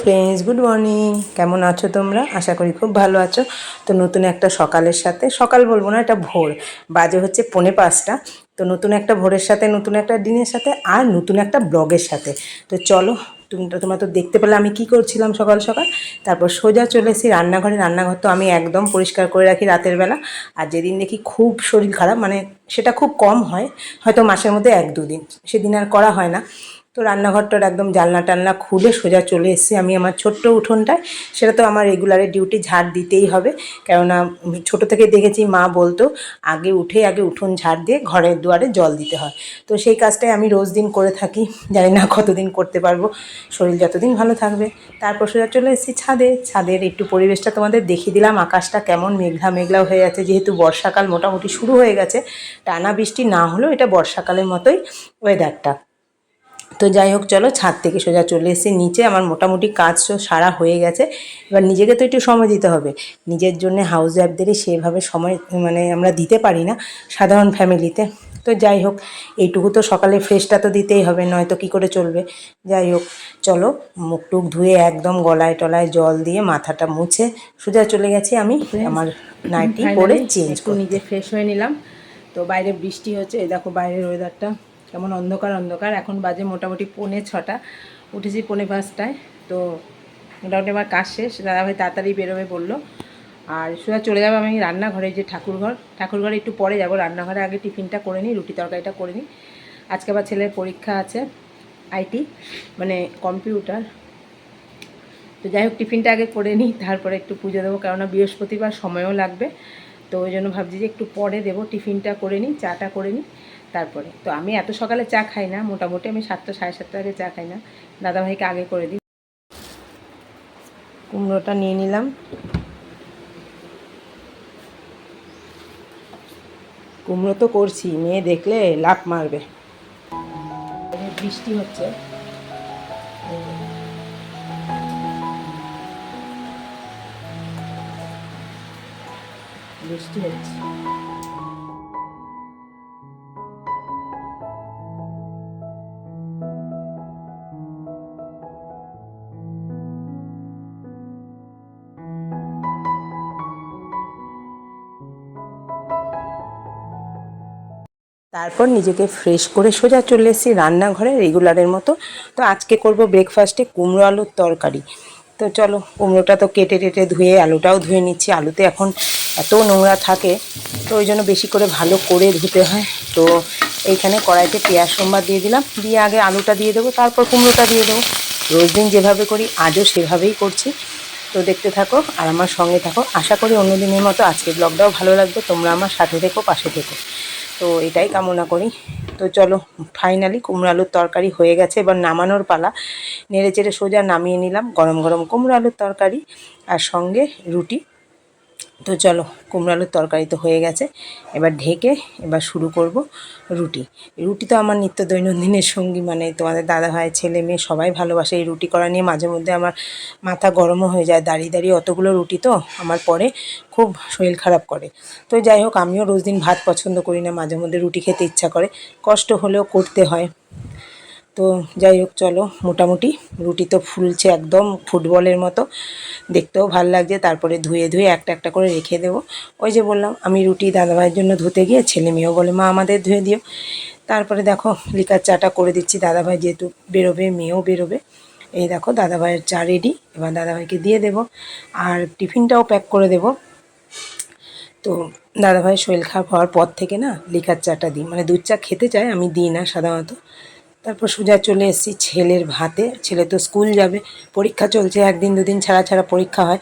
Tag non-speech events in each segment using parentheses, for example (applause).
Friends good morning কেমন আছো তোমরা? আশা করি খুব ভালো আছো। তো নতুন একটা সকালের সাথে, সকাল বলব না, এটা ভোর। বাজে হচ্ছে পৌনে পাঁচটা। তো নতুন একটা ভোরের সাথে, নতুন একটা দিনের সাথে, আর নতুন একটা ব্লগের সাথে। তো চলো তুমি তো তোমরা তো দেখতে পেলে আমি কি করছিলাম সকাল সকাল। তারপর সোজা চলে এসেছি রান্নাঘরে। রান্নাঘর তো আমি একদম পরিষ্কার করে রাখি রাতের বেলা। আর যেদিন দেখি খুব শরীর খারাপ মানে সেটা খুব কম হয়, হয়তো মাসের মধ্যে এক দুদিন। সেদিন আর করা হয় না। তো রান্নাঘরটার একদম জানলা টানলা খুলে সোজা চলে এসেছি আমি আমার ছোট্ট উঠোনটায়। সেটা তো আমার রেগুলারের ডিউটি ঝাড় দিতেই হবে। কেননা ছোট থেকে দেখেছি, মা বলতো, আগে উঠে, আগে উঠোন ঝাড় দিয়ে ঘরের দুয়ারে জল দিতে হয়। তো সেই কাজটাই আমি রোজ দিন করে থাকি। (laughs) জানি না কতদিন করতে পারব। শরীর যতদিন ভালো থাকবে। তারপর সোজা চলে এসেছি ছাদে। ছাদের একটু পরিবেশটা তোমাদের দেখিয়ে দিলাম। আকাশটা কেমন মেঘলা মেঘলাও হয়ে আছে। যেহেতু বর্ষাকাল মোটামুটি শুরু হয়ে গেছে, টানা বৃষ্টি না হলেও এটা বর্ষাকালের মতোই ওয়েদারটা তো যাই হোক চলো ছাদ থেকে সোজা চলে এসেছি। নিচে আমার মোটামুটি কাজ তো সারা হয়ে গেছে। এবার নিজেকে তো একটু সময় দিতে হবে। নিজের জন্য হাউস ওয়াইফদেরই সেভাবে সময় মানে আমরা দিতে পারি না সাধারণ ফ্যামিলিতে। তো যাই হোক এইটুকু তো সকালে ফ্রেশটা তো দিতেই হবে নয়তো কী করে চলবে? যাই হোক চলো মুখ টুক ধুয়ে একদম গলায় টলায় জল দিয়ে মাথাটা মুছে সোজা চলে গেছি আমি আমার নাইটি পরে চেঞ্জ করে নিজে ফ্রেশ হয়ে নিলাম। তো বাইরে বৃষ্টি হচ্ছে এই দেখো বাইরের ওয়েদারটা কেমন অন্ধকার অন্ধকার। এখন বাজে মোটামুটি পৌনে ছটা। উঠেছি পৌনে পাঁচটায়। তো মোটামুটি আমার কাজ শেষ। দাদাভাই তাড়াতাড়ি বেরোবে বলল। আর সোজা চলে যাব আমি রান্নাঘরে যে ঠাকুরঘর। ঠাকুরঘরে একটু পরে যাব। রান্নাঘরে আগে টিফিনটা করে নিই, রুটি তরকারিটা করে নিই। আজকে আবার ছেলের পরীক্ষা আছে আইটি মানে কম্পিউটার। তো যাই হোক, টিফিনটা আগে করে নিই, তারপরে একটু পুজো দেবো। কেননা বৃহস্পতিবার সময়ও লাগবে। তো ওই জন্য ভাবছি যে একটু পরে দেবো। টিফিনটা করে নিই, চাটা করে নিই। তারপরে। তো আমি এত সকালে চা খাই না, মোটামুটি আমি সাতটা, সাড়ে সাতটা আগে চা খাই না। দাদাভাইকে আগে করে দিই। কুমড়োটা নিয়ে নিলাম। কুমড়ো তো করছি, মেয়ে দেখলে লাফ মারবে। বৃষ্টি হচ্ছে। বৃষ্টি হচ্ছে। তারপর নিজেকে ফ্রেশ করে সোজা চলে এসেছি রান্নাঘরে রেগুলারের মতো। তো আজকে করব ব্রেকফাস্টে কুমড়ো আলুর তরকারি। তো চলো, কুমড়োটা তো কেটে টেটে ধুয়ে, আলুটাও ধুয়ে নিচ্ছি। আলুতে এখন এত নোংরা থাকে, তো ওই জন্য বেশি করে ভালো করে ধুতে হয়। তো এইখানে কড়াইতে পেঁয়াজ সোমবার দিয়ে দিলাম। দিয়ে আগে আলুটা দিয়ে দেবো, তারপর কুমড়োটা দিয়ে দেবো। রোজ দিন যেভাবে করি, আজও সেভাবেই করছি। তো দেখতে থাকো আর আমার সঙ্গে থাকো। আশা করি অন্য দিনের মতো আজকে ব্লগটাও ভালো লাগবে। তোমরা আমার সাথে থেকো, পাশে থেকো। তো এটাই কামনা করি। তো চলো ফাইনালি কুমড়ো আলুর তরকারি হয়ে গেছে। এবার নামানোর পালা। নেড়ে চেড়ে সোজা নামিয়ে নিলাম। গরম গরম কুমড়ো আলুর তরকারি আর সঙ্গে রুটি। তো চলো কুমড়ো আলুর তরকারি তো হয়ে গেছে। এবার ঢেকে এবার শুরু করব রুটি। রুটি তো আমার নিত্য দৈনন্দিনের সঙ্গী মানে তোমাদের দাদা ভাই, ছেলে, মেয়ে সবাই ভালোবাসে। এই রুটি করা নিয়ে মাঝে মধ্যে আমার মাথা গরমও হয়ে যায়, দাঁড়িয়ে দাঁড়িয়ে অতগুলো রুটি তো আমার পরে খুব শরীর খারাপ করে। তো যাই হোক, আমিও রোজ দিন ভাত পছন্দ করি না, মাঝে মধ্যে রুটি খেতে ইচ্ছা করে। কষ্ট হলেও করতে হয়। তো যাই হোক, চলো, মোটামুটি রুটি তো ফুলছে একদম, ফুটবলের মতো। দেখতেও ভালো লাগছে, তারপরে ধুয়ে ধুয়ে একটা একটা করে রেখে দেবো। ওই যে বললাম, আমি রুটি দাদাভাইয়ের জন্য ধুতে গিয়ে ছেলে মেয়েও বলে, মা, আমাদের ধুয়ে দিও। তারপরে দেখো, লিকার চাটা করে দিচ্ছি, দাদাভাই যেহেতু বেরোবে, মেয়েও বেরোবে। এই দেখো, দাদাভাইয়ের চা রেডি এবার দাদাভাইকে দিয়ে দেব। আর টিফিনটাও প্যাক করে দেব। তো দাদাভাই শরীর খারাপ হওয়ার পর থেকে না, লিকার চাটা দিই। মানে দুধ চা খেতে চায়, আমি দিই না সাধারণত। তারপর সোজা চলে এসেছি ছেলের ভাতে। ছেলে তো স্কুল যাবে। পরীক্ষা চলছে, একদিন দুদিন ছাড়া ছাড়া পরীক্ষা হয়।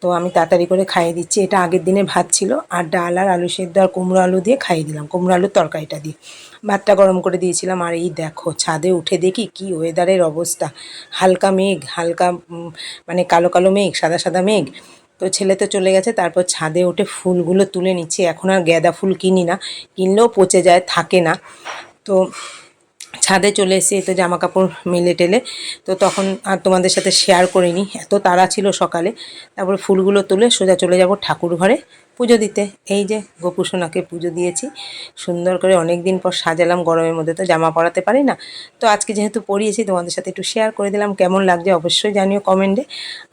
তো আমি তাড়াতাড়ি করে খাইয়ে দিচ্ছি। এটা আগের দিনে ভাত ছিল। আর ডাল আর আলু সেদ্ধ আর কুমড়ো আলু দিয়ে খাইয়ে দিলাম। কুমড়ো আলুর তরকারিটা দিয়ে। ভাতটা গরম করে দিয়েছিলাম। আর এই দেখো, ছাদে উঠে দেখি কি ওয়েদারের অবস্থা। হালকা মেঘ, হালকা মানে কালো কালো মেঘ, সাদা সাদা মেঘ। তো ছেলে তো চলে গেছে। তারপর ছাদে উঠে ফুলগুলো তুলে নিচ্ছি। এখন আর গ্যাদা ফুল কিনি না। কিনলেও পচে যায়, থাকে না। তো ছাদে চলে এসে তো জামা কাপড় মেলে টেলে। তো তখন আর তোমাদের সাথে শেয়ার করিনি, এত তাড়া ছিল সকালে। তারপরে ফুলগুলো তুলে সোজা চলে যাব ঠাকুর ঘরে পুজো দিতে। এই যে গোপুসোনাকে পুজো দিয়েছি, সুন্দর করে অনেক দিন পর সাজালাম গরমের মধ্যে, তো জামা পরাতে পারি না। তো আজকে যেহেতু পরিয়েছি, তোমাদের সাথে একটু শেয়ার করে দিলাম, কেমন লাগছে অবশ্যই জানিও কমেন্টে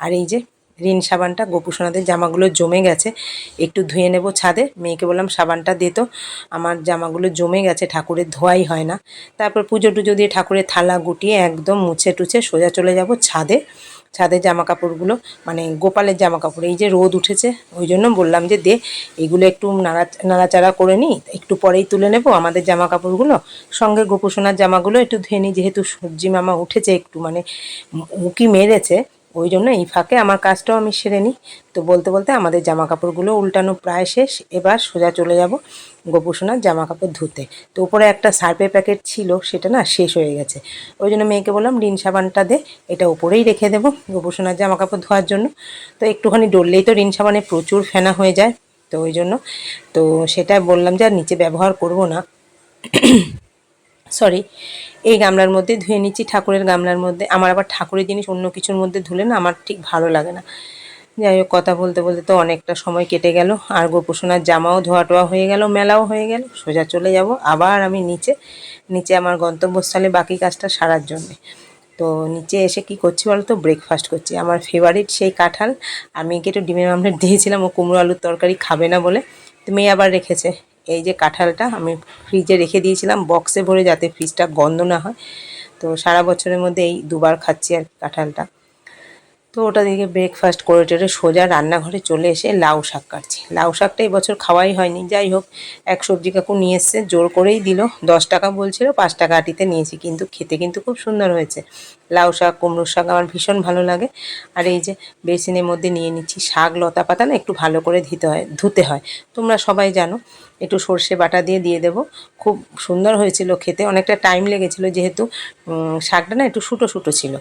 আর এই যে রিন সাবানটা গোপুসোনাদের জামাগুলো জমে গেছে। একটু ধুয়ে নেব ছাদে। মেয়েকে বললাম, সাবানটা দে তো। আমার জামাগুলো জমে গেছে, ঠাকুরের ধোয়াই হয় না। তারপর পুজো টুজো দিয়ে ঠাকুরের থালা গুটিয়ে একদম মুছে টুছে সোজা চলে যাব ছাদে। ছাদের জামা কাপড়গুলো মানে গোপালের জামা কাপড় এই যে রোদ উঠেছে, ওই জন্য বললাম যে, দে, এগুলো একটু নাড়া, নাড়াচাড়া করে নিই। একটু পরেই তুলে নেব আমাদের জামা কাপড়গুলো সঙ্গে গোপুসোনার জামাগুলো একটু ধুয়ে নিই, যেহেতু সবজি মামা উঠেছে একটু মানে উকি মেরেছে। ওই জন্য এই ফাঁকে আমার কাজটাও আমি সেরে নিই। তো বলতে বলতে আমাদের জামা কাপড়গুলো উল্টানো প্রায় শেষ। এবার সোজা চলে যাব গোপুসোনার জামা কাপড় ধুতে। তো উপরে একটা সার্পের প্যাকেট ছিল, সেটা না শেষ হয়ে গেছে। ওই জন্য মেয়েকে বললাম রিন সাবানটা দে, এটা উপরেই রেখে দেবো গোপুসোনার জামা কাপড় ধোয়ার জন্য। তো একটুখানি ডললেই তো রিন সাবানে প্রচুর ফেনা হয়ে যায়। তো ওই জন্য, তো সেটা বললাম যে আর নিচে ব্যবহার করব না। সরি এই গামলার মধ্যে ধুয়ে নিচ্ছি, ঠাকুরের গামলার মধ্যে। আমার আবার ঠাকুরের জিনিস অন্য কিছুর মধ্যে ধুলে না আমার ঠিক ভালো লাগে না। যাই হোক, কথা বলতে বলতে তো অনেকটা সময় কেটে গেল। আর গোপুসোনার জামাও ধোয়া টোয়া হয়ে গেল, মেলাও হয়ে গেল। সোজা চলে যাব। আবার আমি নিচে নিচে আমার গন্তব্যস্থলে বাকি কাজটা সারার জন্যে। তো নিচে এসে কি করছি বলো তো ব্রেকফাস্ট করছি। আমার ফেভারিট সেই কাঁঠাল। আমি একটু ডিমের আমলেট দিয়েছিলাম, ও কুমড়ো আলুর তরকারি খাবে না বলে। তো মেয়ে আবার রেখেছে। এই যে কাঁঠালটা আমি ফ্রিজে রেখে দিয়েছিলাম বক্সে ভরে যাতে ফ্রিজটা গন্ধ না হয়। তো সারা বছরের মধ্যে এই দুবার খাচ্ছি আর কাঁঠালটা। তো ওটা দিকে ব্রেকফাস্ট করে টেরে সোজা রান্নাঘরে চলে এসে লাউ শাক কাটছি। লাউ শাকটা এই বছর খাওয়াই হয়নি। যাই হোক, এক সবজি কাকু নিয়ে এসছে, জোর করেই দিল। দশ টাকা বলছিল, পাঁচ টাকা আটিতে নিয়েছি, কিন্তু খেতে কিন্তু খুব সুন্দর হয়েছে। লাউ শাক, কুমড়োর শাক আমার ভীষণ ভালো লাগে। আর এই যে বেসিনের মধ্যে নিয়ে নিচ্ছি শাক, লতা পাতা না, একটু ভালো করে ধুতে হয় ধুতে হয়। তোমরা সবাই জানো, একটু সর্ষে বাটা দিয়ে দিয়ে দেবো। খুব সুন্দর হয়েছিল খেতে, অনেকটা টাইম লেগেছিলো যেহেতু শাকটা না একটু শুটো শুটো ছিল।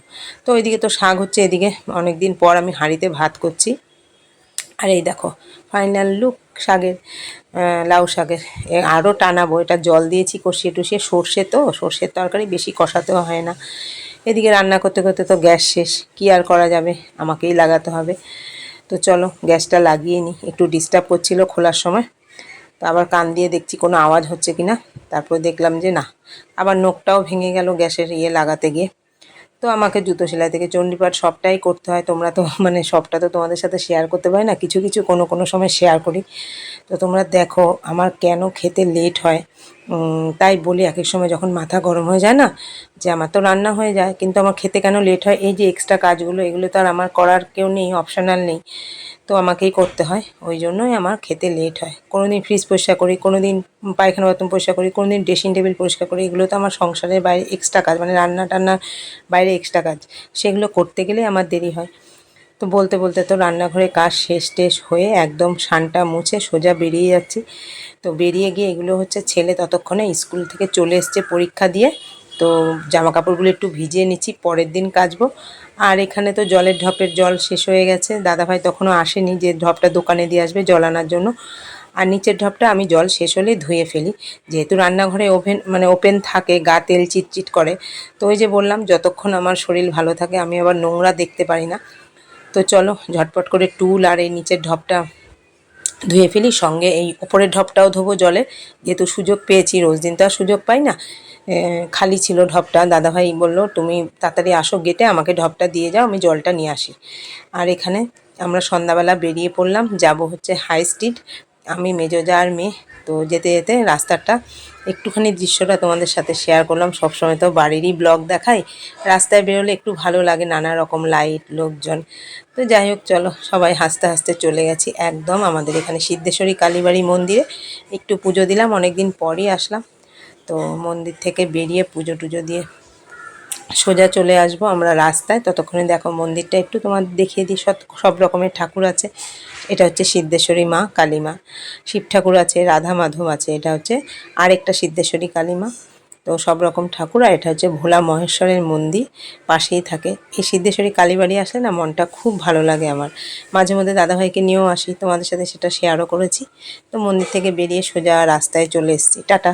তো ওইদিকে তো শাক হচ্ছে এদিকে অনেক দিন পর আমি হাঁড়িতে ভাত করছি। আর এই দেখো ফাইনাল লুক শাকের লাউ শাকের। আরও টানাবো, এটা জল দিয়েছি, কষিয়ে টুষিয়ে, সর্ষে তো, সর্ষের তরকারি বেশি কষাতেও হয় না। এদিকে রান্না করতে করতে তো গ্যাস শেষ, কী আর করা যাবে? আমাকেই লাগাতে হবে। তো চলো, গ্যাসটা লাগিয়ে নিই একটু ডিস্টার্ব করছিল খোলার সময়। তো আবার কান দিয়ে দেখছি কোনো আওয়াজ হচ্ছে কি না তারপর দেখলাম যে না, আবার নোকটাও ভেঙে গেল গ্যাসের ইয়ে লাগাতে গিয়ে। তো আমাকে জুতো সেলাই থেকে চণ্ডীপাঠ সবটাই করতে হয়। তোমরা তো মানে সবটা তো তোমাদের সাথে শেয়ার করতে পারি না। কিছু কিছু কোনো কোনো সময় শেয়ার করি। তো তোমরা দেখো, আমার কেন খেতে লেট হয়? তাই বলি এক এক সময় যখন মাথা গরম হয়ে যায় না, যে আমার তো রান্না হয়ে যায়, কিন্তু আমার খেতে কেন লেট হয়? এই যে এক্সট্রা কাজগুলো, এগুলো তো আর আমার করার কেউ নেই অপশনাল নেই। তো আমাকেই করতে হয়, ওই জন্যই আমার খেতে লেট হয়। কোনো দিন ফ্রিজ পরিষ্কার করি কোনো দিন পায়খানা বাথরুম পরিষ্কার করি কোনো দিন ড্রেসিং টেবিল পরিষ্কার করি, এগুলো তো আমার সংসারের বাইরে এক্সট্রা কাজ মানে রান্না টান্নার বাইরে এক্সট্রা কাজ। সেগুলো করতে গেলে আমার দেরি হয়। তো বলতে বলতে তো রান্নাঘরে কাজ শেষ টেস হয়ে একদম শানটা মুছে সোজা বেরিয়ে যাচ্ছি। তো বেরিয়ে গিয়ে এগুলো হচ্ছে ছেলে ততক্ষণে স্কুল থেকে চলে এসছে পরীক্ষা দিয়ে। তো জামা কাপড়গুলো একটু ভিজিয়ে নিচ্ছি, পরের দিন কাচবো। আর এখানে তো জলের ঢপের জল শেষ হয়ে গেছে। দাদাভাই তখনও আসেনি যে ঢপটা দোকানে দিয়ে আসবে জল আনার জন্য। আর নিচের ঢপটা আমি জল শেষ হলেই ধুয়ে ফেলি। যেহেতু রান্নাঘরে ওভেন মানে ওপেন থাকে, গা তেল চিটচিট করে। তো ওই যে বললাম, যতক্ষণ আমার শরীর ভালো থাকে, আমি আবার নোংরা দেখতে পারি না। তো চলো, ঝটপট করে টুল আর এই নিচের ঢপটা ধুয়ে ফেলি। সঙ্গে এই ওপরের ঢপটাও ধোবো জলে। যেহেতু সুযোগ পেয়েছি, রোজ দিন তো আর সুযোগ পাই না। খালি ছিল ঢপটা। দাদাভাই বলল, তুমি তাড়াতাড়ি আসো গেটে, আমাকে ঢপটা দিয়ে যাও, আমি জলটা নিয়ে আসি। আর এখানে আমরা সন্ধ্যাবেলা বেরিয়ে পড়লাম। যাব হচ্ছে হাই স্ট্রিট। আমি মেজো আর মেয়ে। তো যেতে যেতে রাস্তাটা, একটুখানি দৃশ্যটা তোমাদের সাথে শেয়ার করলাম। সবসময় তো বাড়িরই ব্লগ দেখাই। রাস্তায় বেরোলে একটু ভালো লাগে নানা রকম লাইট লোকজন। তো যাই হোক, চলো সবাই হাসতে হাসতে চলে গেছি একদম আমাদের এখানে সিদ্ধেশ্বরী কালীবাড়ি মন্দিরে। একটু পুজো দিলাম অনেক দিন পরই আসলাম। তো মন্দির থেকে বেরিয়ে পুজো টুজো দিয়ে সোজা চলে আসব, আমরা রাস্তায়। ততক্ষণে দেখো মন্দিরটা একটু তোমার দেখিয়ে দিই। সব রকমের ঠাকুর আছে। এটা হচ্ছে সিদ্ধেশ্বরী মা, কালী মা। শিব ঠাকুর আছে, রাধা মাধব আছে, এটা হচ্ছে আরেকটা সিদ্ধেশ্বরী কালী মা। তো সব রকম ঠাকুর, আর এটা হচ্ছে ভোলা মহেশ্বরের মন্দির, পাশেই থাকে। এই সিদ্ধেশ্বরী কালীবাড়ি আসলে না মনটা খুব ভালো লাগে আমার। মাঝে মধ্যে দাদাভাইকে নিয়েও আসি, তোমাদের সাথে সেটা শেয়ারও করেছি। তো মন্দির থেকে বেরিয়ে সোজা রাস্তায় চলে এসেছি। টাটা।